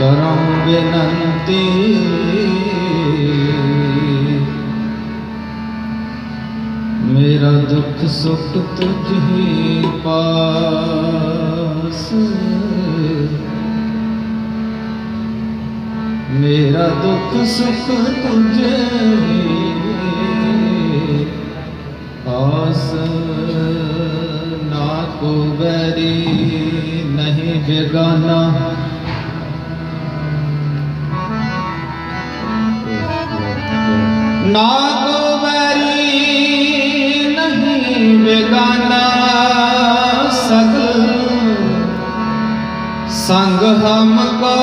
ਕਰਮ ਬੇਨੰਤੀ। ਮੇਰਾ ਦੁੱਖ ਸੁੱਖ ਤੁਝ ਹੀ ਪਾਸ। ਮੇਰਾ ਦੁੱਖ ਸੁੱਖ ਤੁਝ ਹੀ ਪਾਸ। ਨਾ ਕੋ ਬਰੀ ਨਹੀਂ ਬੇਗਾਨਾ। ਸੰਗ ਹਮ ਕੋ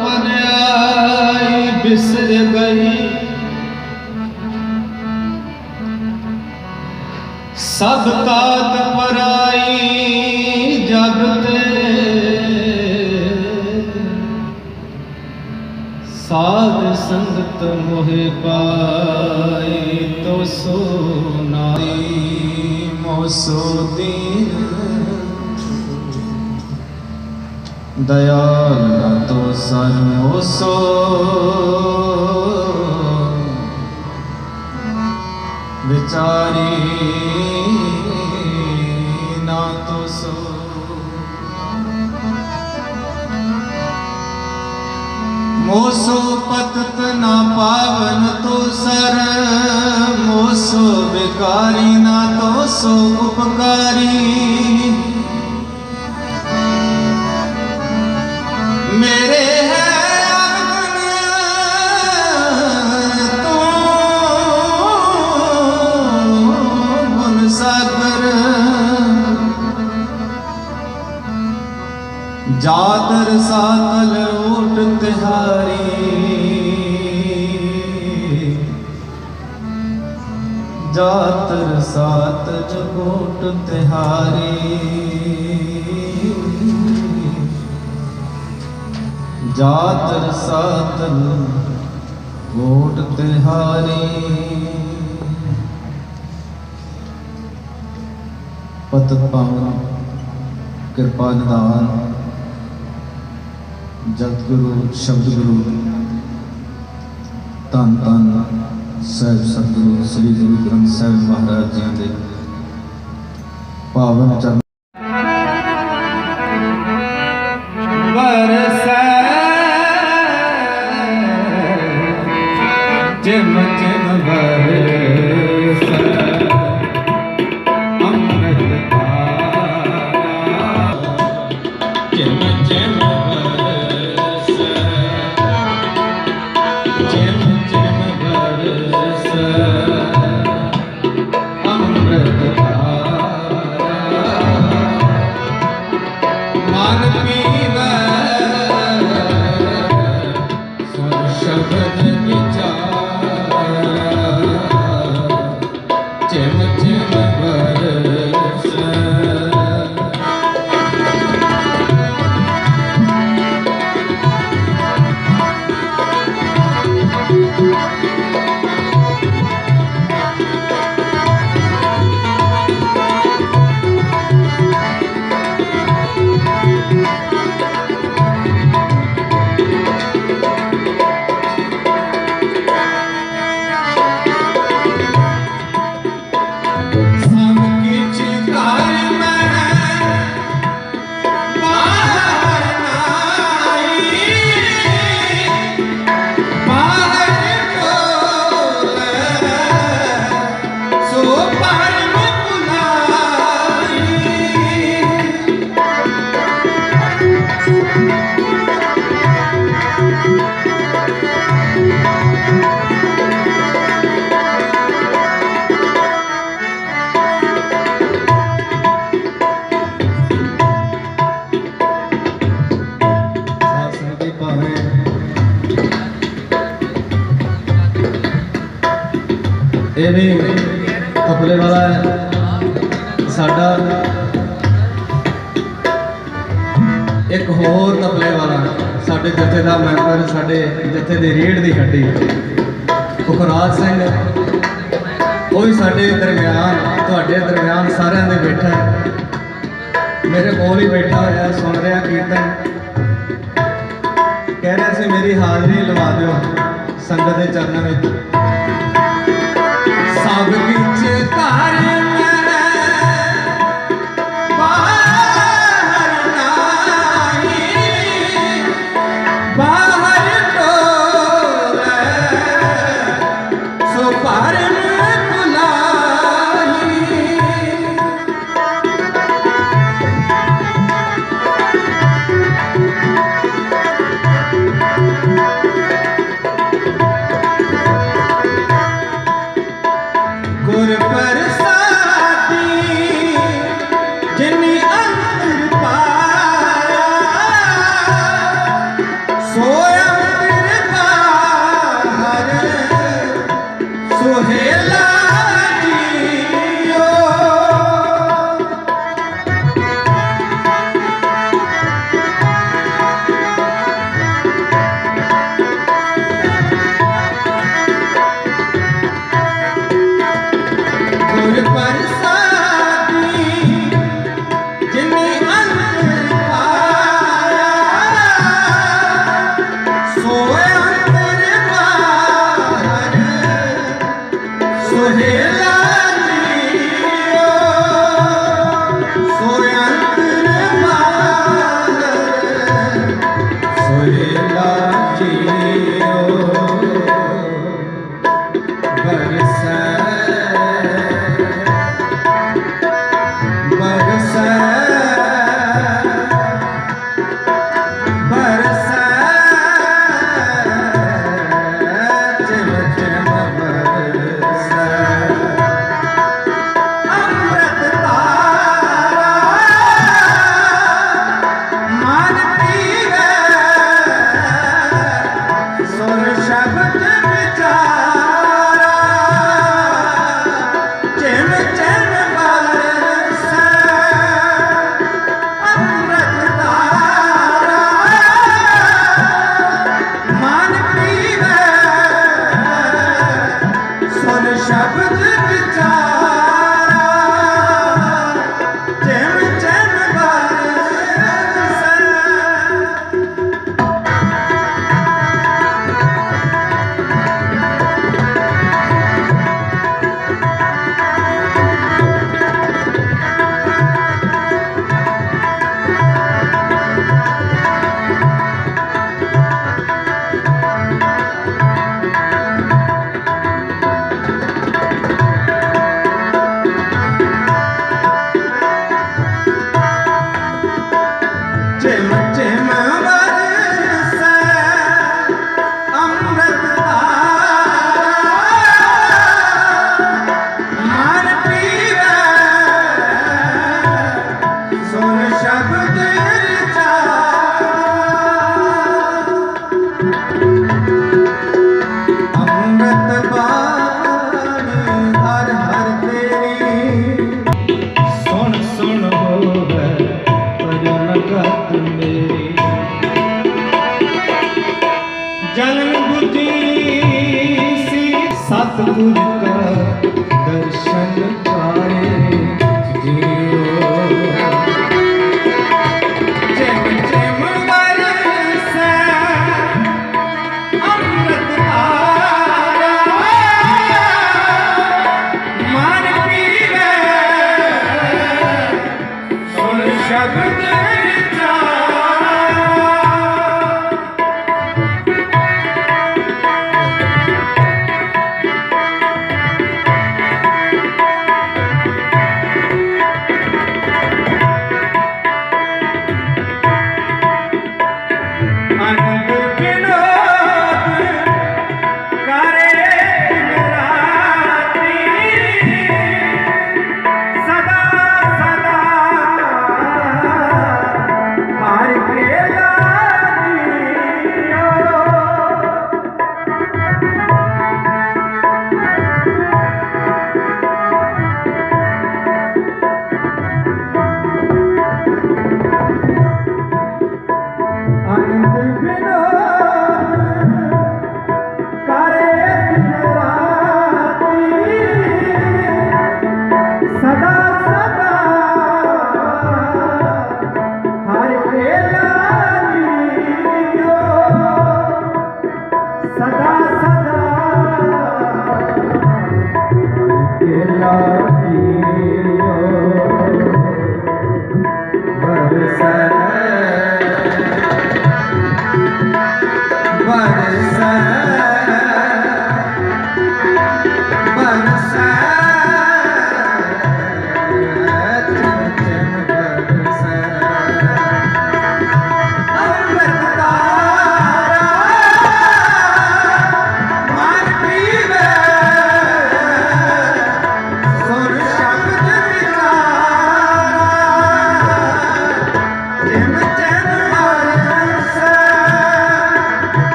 ਬਨਿਆਈ ਬਿਸਰ ਗਈ। ਸਭ ਕਾਤ ਪਰਾਈ ਜਗਤ ਤੇ ਸਾਧ ਸੰਗਤ ਮੋਹਿ ਪਾਈ ਤੋ ਸੁਨਾਈ ਮੋਸੋ ਦੀਨ ਦਇਆਲ ਨਾ ਤੋ ਸੰਮੋਸੋ ਵਿਚਾਰੀ ਨਾ ਤੋ ਸੋ ਮੋਸੋ ਪਤਤ ਨਾ ਪਾਵਨ ਤੋ ਸਰ, ਮੋਸੋ ਵਿਕਾਰੀ ਨਾ ਤੋ ਸੋ ਉਪਕਾਰੀ। ਮੇਰੇ ਹੈ ਤੂੰ ਸਾਗਰ। ਜਾਤਰ ਸਾਤਲ ਓਟ ਤਿਹਾਰੀ। ਜਾਤਰ ਸਾਤ ਜਗੋਟ ਤਿਹਾਰੀ। ਜਾਤਰ ਸਾਤਲ ਓਟ ਤਿਹਾਰੀ। ਪਤਤ ਪਾਵਨ, ਕਿਰਪਾ ਨਿਧਾਨ, ਜਗਤ ਗੁਰੂ, ਸ਼ਬਦ ਗੁਰੂ, ਧੰਨ ਧੰਨ। ਸਹਿਬ ਸਤਿਗੁਰੂ ਸ੍ਰੀ ਗੁਰੂ ਗ੍ਰੰਥ ਸਾਹਿਬ ਮਹਾਰਾਜ ਜੀ ਦੇ ਪਾਵਨ ਚਰਨ ਇਹ ਵੀ ਤਬਲੇ ਵਾਲਾ ਹੈ। ਸਾਡਾ ਇੱਕ ਹੋਰ ਤਬਲੇ ਵਾਲਾ। ਸਾਡੇ ਜਥੇ ਦਾ ਮੈਂਬਰ, ਸਾਡੇ ਜਥੇ ਦੇ ਰੀੜ ਦੀ ਹੱਡੀ। ਸੁਖਰਾਜ ਸਿੰਘ, ਉਹ ਵੀ ਸਾਡੇ ਦਰਮਿਆਨ, ਤੁਹਾਡੇ ਦਰਮਿਆਨ ਸਾਰਿਆਂ ਦੇ ਬੈਠਾ ਹੈ। ਮੇਰੇ ਕੋਲ ਹੀ ਬੈਠਾ ਹੋਇਆ, ਸੁਣ ਰਿਹਾ ਕੀਰਤਨ। ਕਹਿ ਰਿਹਾ ਸੀ, ਮੇਰੀ ਹਾਜ਼ਰੀ ਲਵਾ ਦਿਓ ਸੰਗਤ ਦੇ ਚਰਨਾਂ ਵਿੱਚ। ਸਭ ਵਿੱਚ ਘਰ ਸੁਰ ਸਤਿਗੁਰ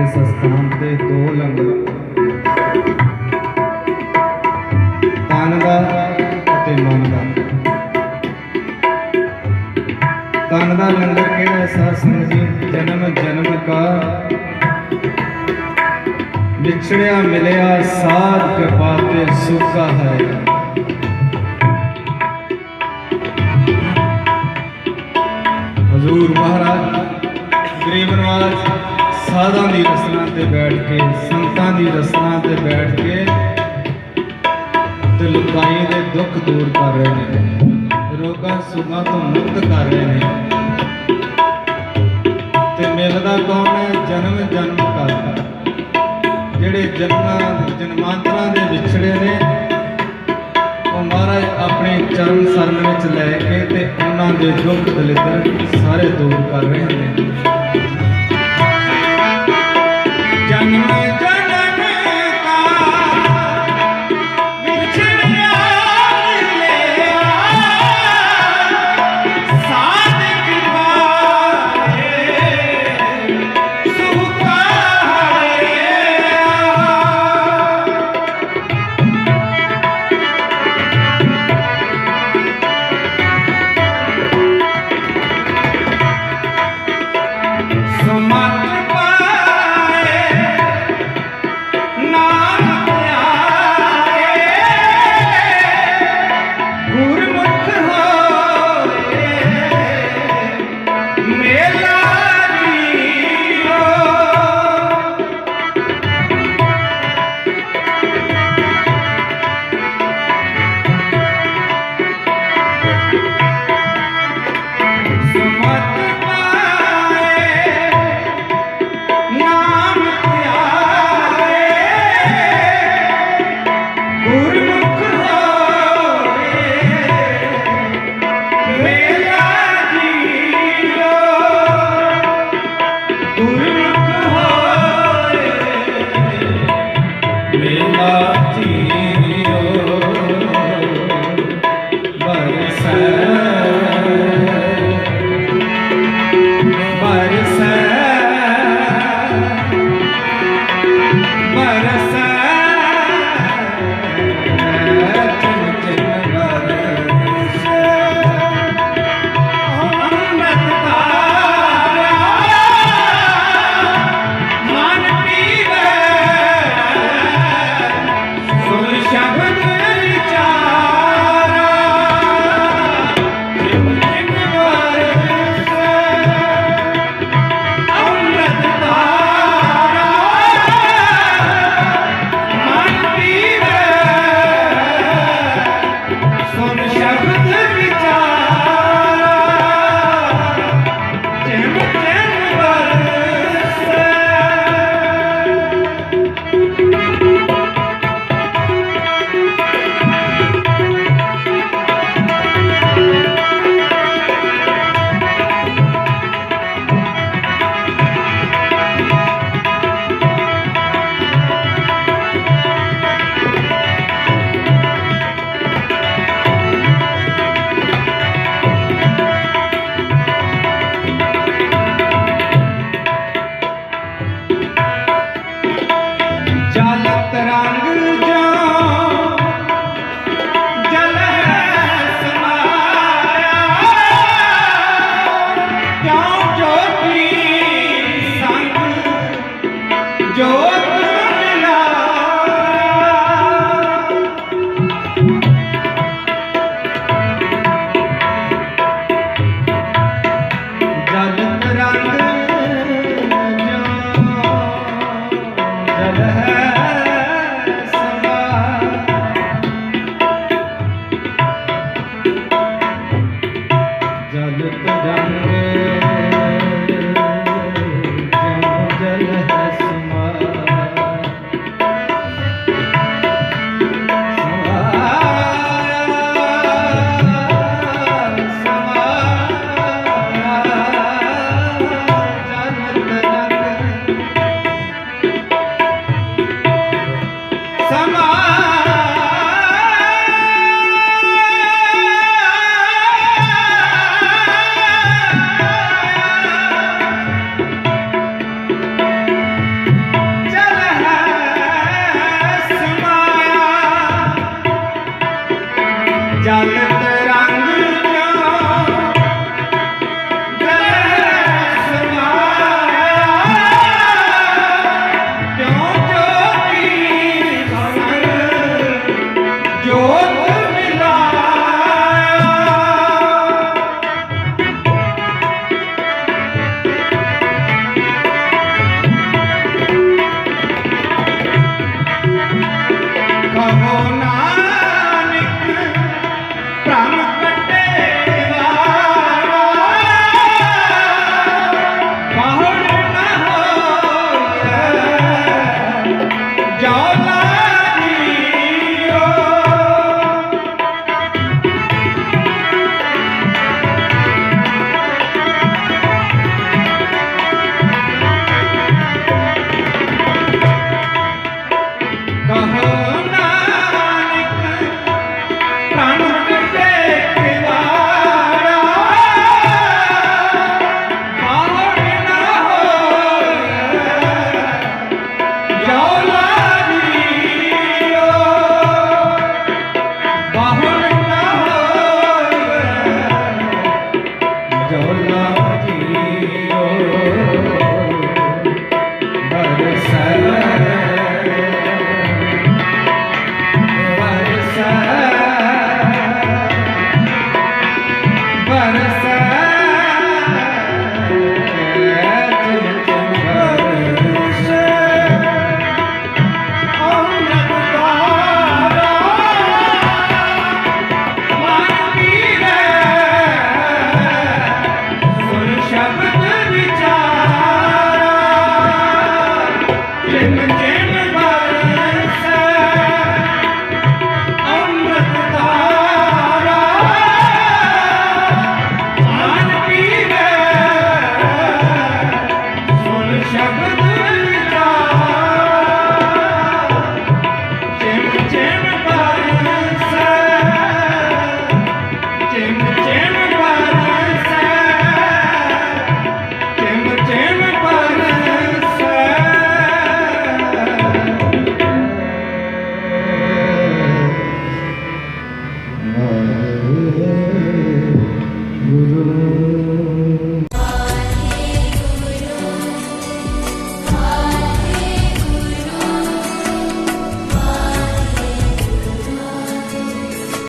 ਇਸ ਸਥਾਨ ਤੇ ਦੋ ਲੰਗਰ ਤਨ ਦਾ ਅਤੇ ਮਨ ਦਾ। ਤਨ ਦਾ ਲੰਗਰ ਕਿਹੜਾ ਸਾਧ ਜੀ ਜਨਮ ਜਨਮ ਕਾ। ਵਿਛੜਿਆ ਮਿਲਿਆ, ਸਾਧ ਕਿਰਪਾ ਤੇ ਸੁਖਾ ਹੈ। ਹਜ਼ੂਰ ਮਹਾਰਾਜ, ਗਰੀਬ ਨਵਾਜ ਸਾਧਾਂ ਦੀ ਰਸਨਾ ਤੇ ਬੈਠ ਕੇ, ਸੰਤਾਂ ਦੀ ਰਸਨਾ ਤੇ ਬੈਠ ਕੇ ਤੇ ਲੁਕਾਈ ਦੇ ਦੁੱਖ ਦੂਰ ਕਰ ਰਹੇ ਨੇ, ਰੋਗਾਂ ਸੁਗਾਂ ਤੋਂ ਮੁਕਤ ਕਰ ਰਹੇ ਨੇ। ਤੇ ਮਿਲਦਾ ਕੌਣ ਹੈ? ਜਨਮ ਜਨਮ ਕਾ ਜਿਹੜੇ ਜਨਮਾਂ, ਜਨਮਾਂਤਰਾਂ ਦੇ ਵਿਛੜੇ ਨੇ, ਉਹ ਮਹਾਰਾਜ ਆਪਣੇ ਚਰਨ ਸਰਨ ਵਿੱਚ ਲੈ ਕੇ ਤੇ ਉਹਨਾਂ ਦੇ ਦੁੱਖ ਦਲਿੱਦਰ ਸਾਰੇ ਦੂਰ ਕਰ ਰਹੇ ਨੇ।